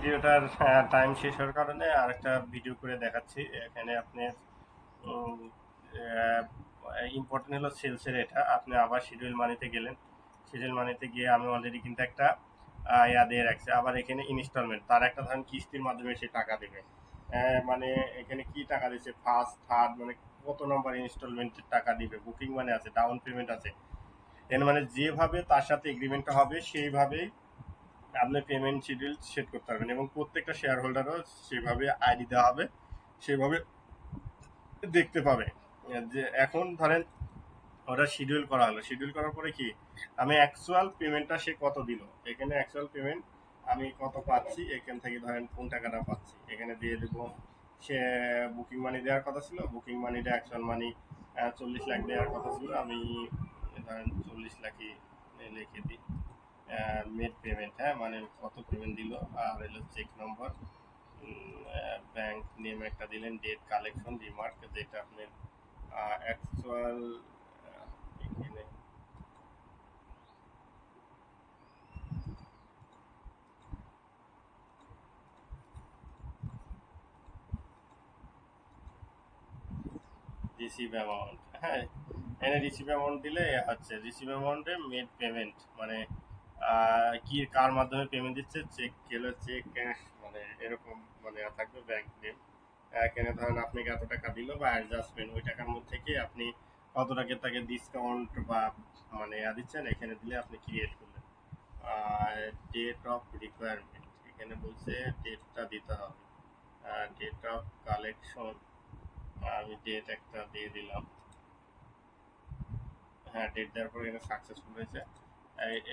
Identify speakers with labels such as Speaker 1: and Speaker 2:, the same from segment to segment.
Speaker 1: ভিডিওটার টাইম শেষ হওয়ার কারণে আরেকটা ভিডিও করে দেখাচ্ছি। এখানে আপনি ইম্পর্টেন্ট হলো সেলসের এটা। আপনি আবার শিডিউল মানিতে গেলেন। শিডিউল মানিতে গিয়ে আমি অলরেডি কিন্তু একটা ইয়া দিয়ে রাখছি। আবার এখানে ইনস্টলমেন্ট তার একটা ধরেন কিস্তির মাধ্যমে সে টাকা দেবে। মানে এখানে কি টাকা দিচ্ছে ফার্স্ট থার্ড মানে কত নম্বর ইনস্টলমেন্টের টাকা দিবে? বুকিং মানে আছে ডাউন পেমেন্ট আছে। এর মানে যেভাবে তার সাথে এগ্রিমেন্টটা হবে, সেইভাবেই আপনি পেমেন্ট শিডিউল সেট করতে পারবেন এবং প্রত্যেকটা শেয়ার হোল্ডারও সেভাবে আইডি দেওয়া হবে, সেভাবে দেখতে পাবে। যে এখন ধরেন ওটা শিডিউল করা হলো। শিডিউল করার পরে কি? আমি অ্যাকচুয়াল পেমেন্টটা সে কত দিল? এখানে অ্যাকচুয়াল পেমেন্ট আমি কত পাচ্ছি? এখান থেকে ধরেন কোন টাকাটা পাচ্ছি? এখানে দিয়ে দেবো, সে বুকিং মানি দেওয়ার কথা ছিল। বুকিং মানিটা অ্যাকচুয়াল মানি চল্লিশ লাখ দেওয়ার কথা ছিল। আমি ধরেন চল্লিশ লাখই লিখে দিই। মেড পেমেন্ট হ্যাঁ মানে কত পেমেন্ট দিল, আর হলো চেক নম্বর ব্যাংক নেম একটা দিলেন ডেট কালেকশন রিমার্ক যেটা আপনার অ্যাকচুয়াল এখানে রিসিভ অ্যামাউন্ট হ্যাঁ এখানে রিসিভ অ্যামাউন্ট দিলে হচ্ছে রিসিভ অ্যামাউন্টে মেড পেমেন্ট মানে কি, কার মাধ্যমে পেমেন্ট দিচ্ছে? চেক গেলে চেক ক্যাশ মানে এরকম মানে থাকবে ব্যাংক নেম কেন ধরেন আপনাকে এত টাকা দিল বা অ্যাডজাস্টমেন্ট ওই টাকার মধ্যে থেকে আপনি কত টাকা তাকে ডিসকাউন্ট বা মানে দিচ্ছেন, এখানে দিলে আপনি ক্রিয়েট করলেন। ডেট অফ রিকোয়ারমেন্ট এখানে বলছে ডেটটা দিতে হবে। ডেট অফ কালেকশন আমি ডেট একটা দিয়ে দিলাম। হ্যাঁ ডেট দেওয়ার পর এখানে সাকসেসফুল হয়েছে।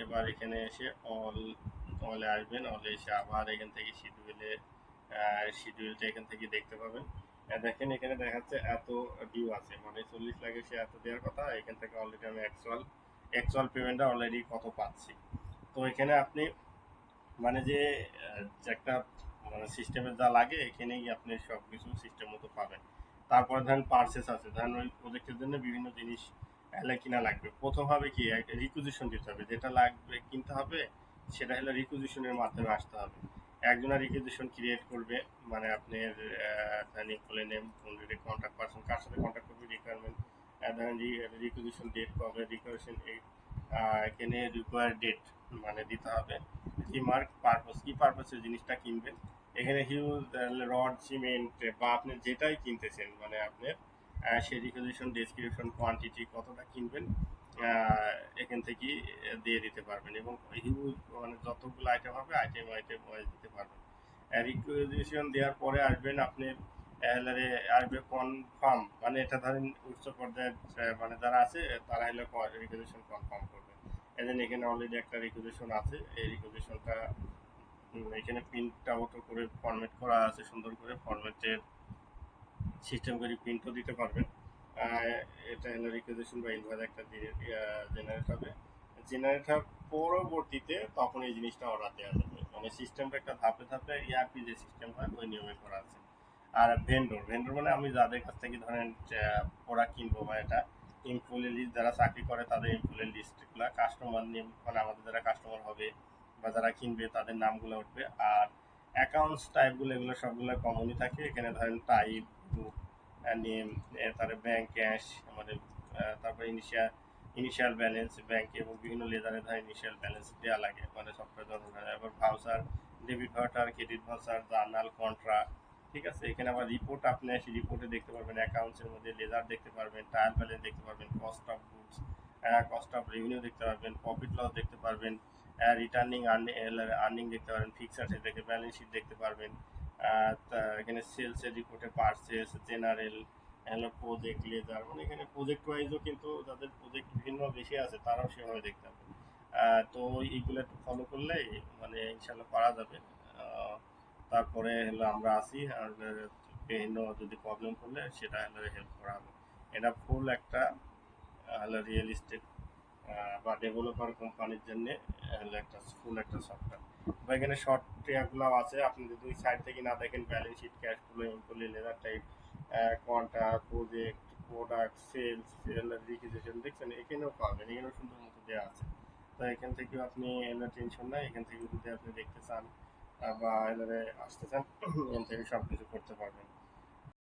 Speaker 1: এবার এখানে এসে অল অলে আসবেন অলে এসে আবার এখান থেকে শিডিউলে শিডিউলটা এখান থেকে দেখতে পাবেন। দেখেন এখানে দেখাচ্ছে এত ডিউ আছে মানে চল্লিশ লাখে সে এত দেওয়ার কথা, এখান থেকে অলরেডি আমি অ্যাকচুয়াল অ্যাকচুয়াল পেমেন্টটা অলরেডি কত পাচ্ছি। তো এখানে আপনি মানে যে একটা মানে সিস্টেমের যা লাগে, এখানেই আপনি সব কিছু সিস্টেম মতো পাবেন। তারপরে ধরেন পার্সেস আছে, ধরেন ওই প্রজেক্টের জন্য বিভিন্ন জিনিস কিনা লাগবে। প্রথম হবে কি রিকুজিশন দিতে হবে। যেটা লাগবে কিনতে হবে, সেটা হলো রিকুজিশনের মাধ্যমে আসতে হবে। একজনের রিকুজিশন ক্রিয়েট করবে মানে আপনার ধরেন ইকুয়াল নেম কন্ট্যাক্ট পারসন কার সাথে কন্ট্যাক্ট করবে রিকোয়ারমেন্ট ধরেন রিকুজিশন ডেট কবে রিকোয়ারেশন এখানে রিকোয়ার ডেট মানে দিতে হবে। কি মার্ক পারপাস কি পারপাসের জিনিসটা কিনবেন? এখানে হিউজ রড সিমেন্ট বা আপনি যেটাই কিনতেছেন মানে আপনার সেই রিকোজিশন ডেসক্রিপশন, কোয়ান্টিটি কতটা কিনবেন এখান থেকেই দিয়ে দিতে পারবেন এবং হিউজ মানে যতগুলো আইটেম হবে আইটেম আইটেম ওয়াইজ দিতে পারবেন। রিকোজিশন দেওয়ার পরে আসবেন আপনি, এলারে আসবে কনফার্ম মানে এটা ধরেন উচ্চ পর্যায়ের মানে যারা আছে, তারা হলো রিকোজিশন কনফার্ম করবে। এজন্য এখানে অলরেডি একটা রিকোজিশন আছে, এই রিকোজিশনটা এখানে প্রিন্ট আউট করে ফরম্যাট করা আছে, সুন্দর করে ফরম্যাটের সিস্টেম করে প্রিন্টও দিতে পারবেন। এটা হলো রিকোয়েশন বা ইনভয়েস একটা জেনারেট হবে। জেনারেট হওয়ার পরবর্তীতে তখন এই জিনিসটা অর্ডার দেওয়া যাবে মানে সিস্টেমটা একটা ধাপে ধাপে ইয়ারপি যে সিস্টেম হয় ওই নিয়মে করা আছে। আর ভেন্ডর ভেন্ডর মানে আমি যাদের কাছ থেকে ধরেন প্রোডাক্ট কিনবো বা এটা এমপ্লয়ি লিস্ট যারা চাকরি করে, তাদের এমপ্লয়ি লিস্টগুলো কাস্টমার নেম মানে আমাদের যারা কাস্টমার হবে বা যারা কিনবে, তাদের নামগুলো উঠবে। আর অ্যাকাউন্টস টাইপগুলো এগুলো সবগুলো কমনই থাকে। এখানে ধরেন টাইপ বুক নেম তারপরে ব্যাংক ক্যাশ আমাদের তারপরে ইনিশিয়াল ইনিশিয়াল ব্যালেন্স ব্যাংকে এবং বিভিন্ন লেজারে ধরেন ইনিশিয়াল ব্যালেন্স দেওয়া লাগে। মানে সফটওয়্যার ধরনের এবার voucher debit voucher credit voucher journal contra ঠিক আছে? এখানে আবার রিপোর্ট আপনি সেই রিপোর্টে দেখতে পারবেন অ্যাকাউন্টসের মধ্যে লেজার দেখতে পারবেন ট্রায়াল ব্যালেন্স দেখতে পারবেন cost of goods cost of revenue দেখতে পারবেন প্রফিট লস দেখতে পারবেন রিটার্নিং আর্নিং দেখতে পারবেন ফিক্স আছে দেখে ব্যালেন্স শিট দেখতে পারবেন। এখানে সেলসের রিপোর্টে পার্সেস জেনারেল হলো প্রজেক্ট লেজার মানে এখানে প্রজেক্ট ওয়াইজও কিন্তু যাদের প্রজেক্ট বিভিন্ন বেশি আছে, তারাও সেভাবে দেখতে হবে তো এইগুলো একটু ফলো করলে মানে ইনশাল্লাহ পারা যাবে। তারপরে হলো আমরা আসি, আর বিভিন্ন যদি প্রবলেম করলে, সেটা হলো হেল্প করা হবে। এটা ফুল একটা, হলো রিয়েল এস্টেট বা ডেভেলপার কোম্পানির জন্য একটা ফুল একটা সফটওয়্যার বা এখানে শর্ট ট্রিয়াগুলো আছে, আপনি যদি ওই সাইড থেকে না দেখেন balance sheet cash flow employee ledger type quanta project product sales requisition দেখছেন, এখানেও পাবেন, এখানেও সুন্দর মতো দেওয়া আছে। তো এখান থেকেও আপনি এলো টেনশন নাই, এখান থেকে যদি আপনি দেখতে চান বা এভাবে আসতে চান, এখান থেকে সব কিছু করতে পারবেন।